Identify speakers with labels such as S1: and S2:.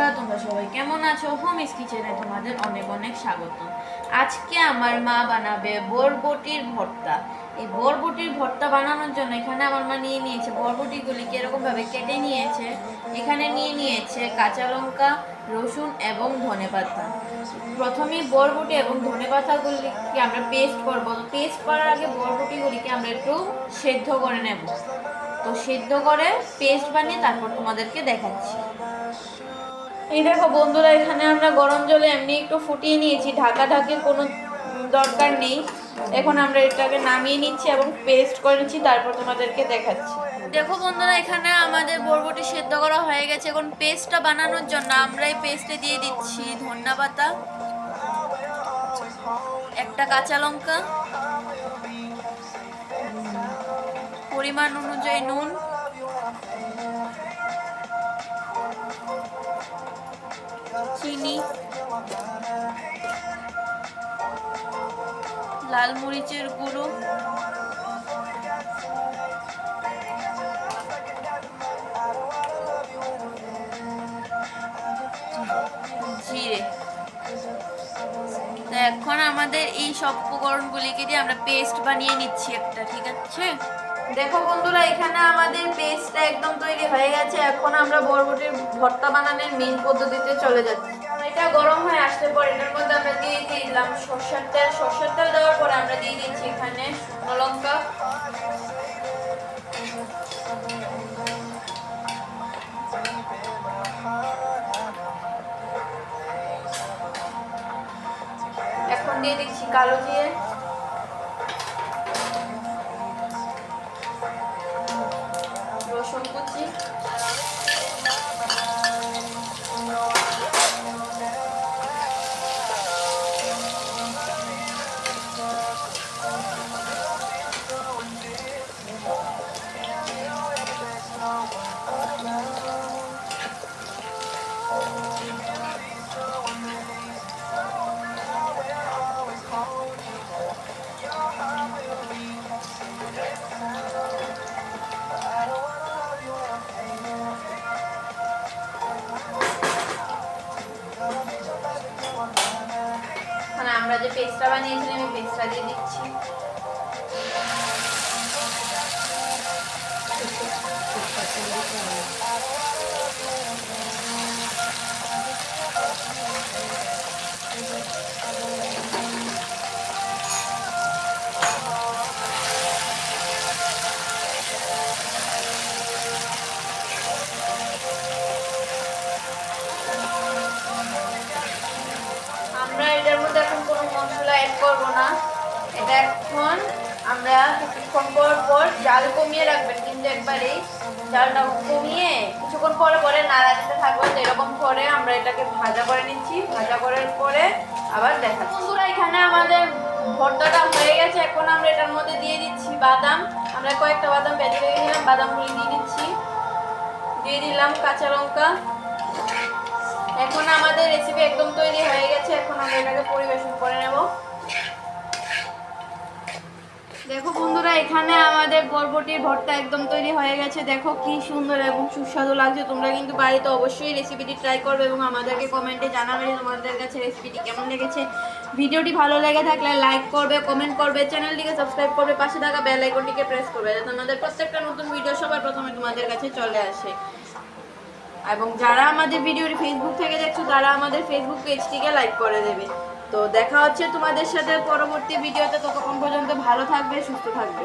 S1: আছো? হোমিস কিচেনে তোমাদের অনেক অনেক স্বাগত। আজকে আমার মা বানাবে বরবটির ভর্তা। এই বরবটির ভর্তা বানানোর জন্য এখানে আমার মা নিয়ে নিয়েছে বরবটিগুলিকে এরকমভাবে কেটে নিয়েছে, এখানে নিয়ে নিয়েছে কাঁচা লঙ্কা, রসুন এবং ধনেপাতা প্রথমেই বরবটি এবং ধনেপাতাগুলিকে আমরা পেস্ট করব। পেস্ট করার আগে বরবটিগুলিকে আমরা একটু সেদ্ধ করে নেব। তো সেদ্ধ করে পেস্ট বানিয়ে তারপর তোমাদেরকে দেখাচ্ছি। এই দেখো বন্ধুরা, এখানে আমরা গরম জলে এমনি একটু ফুটিয়ে নিয়েছি। ঢাকা ঢাকির কোনো দরকার নেই। এখন আমরা এটাকে নামিয়ে নিচ্ছি এবং পেস্ট করে নিচ্ছি, তারপর তোমাদেরকে দেখাচ্ছি। দেখো বন্ধুরা, এখানে আমাদের বরবটি সেদ্ধ করা হয়ে গেছে। এখন পেস্টটা বানানোর জন্য আমরা এই পেস্টে দিয়ে দিচ্ছি ধন্যা পাতা, একটা কাঁচা লঙ্কা, পরিমাণ অনুযায়ী নুন লাল মরিচের গুঁড়ো। জিরে। তো এখন আমাদের এই সব উপকরণগুলিকে দিয়ে আমরা পেস্ট বানিয়ে নিচ্ছি একটা, ঠিক আছে? দেখো বন্ধুরা, এখানে আমাদের পেস্টটা একদম তৈরি হয়ে গেছে। এখন আমরা বরবটির ভর্তা বানানোর মেন পদ্ধতিতে চলে যাচ্ছি। এটা গরম হয়ে আসতে পর এটার মধ্যে আমরা দিয়ে দিলাম সর্ষের তেল। সর্ষের তেল দেওয়ার পরে আমরা দিয়ে দিচ্ছি এখানে শুকনো লঙ্কা। এখন দিয়ে দিচ্ছি কালো জিরে। যে পেস্টটা বানিয়েছিলাম আমি পেস্টটা দিয়ে দিচ্ছি। আমরা এখন আমরা কিছুক্ষণ পর পর জাল কমিয়ে রাখবেন, কিন্তু একবারেই জালটা কমিয়ে কিছুক্ষণ পরে পরে নাড়া দিতে থাকবেন এরকম করে আমরা এটাকে ভাজা করে নিচ্ছি। ভাজা করার পরে আবার দেখা বন্ধুরা, এখানে আমাদের ভর্তাটা হয়ে গেছে। এখন আমরা এটার মধ্যে দিয়ে দিচ্ছি বাদাম। আমরা কয়েকটা বাদাম ভেজে রেখে দিলাম, বাদামগুলি দিয়ে দিচ্ছি। দিয়ে দিলাম কাঁচা লঙ্কা। এখন আমাদের রেসিপি একদম তৈরি হয়ে গেছে। এখন আমরা এটাকে পরিবেশন করে বন্ধুরা, এখানে আমাদের বরবটির ভর্তা একদম তৈরি হয়ে গেছে। দেখো কি সুন্দর এবং সুস্বাদু লাগছে। তোমরা কিন্তু বাড়িতে অবশ্যই রেসিপিটি ট্রাই করবে এবং আমাদেরকে কমেন্টে জানাবে তোমাদের কাছে রেসিপিটি কেমন লেগেছে। ভিডিওটি ভালো লেগে থাকলে লাইক করবে কমেন্ট করবে চ্যানেলটিকে সাবস্ক্রাইব করবে, পাশে থাকা বেল আইকনটিকে প্রেস করবে, যাতে আমাদের প্রত্যেকটা নতুন ভিডিও সবার প্রথমে তোমাদের কাছে চলে আসে। এবং যারা আমাদের ভিডিওটি ফেসবুক থেকে দেখছ, তারা আমাদের ফেসবুক পেজটিকে লাইক করে দেবে। তো দেখা হচ্ছে তোমাদের সাথে পরবর্তী ভিডিওতে ততক্ষণ পর্যন্ত ভালো থাকবে সুস্থ থাকবে।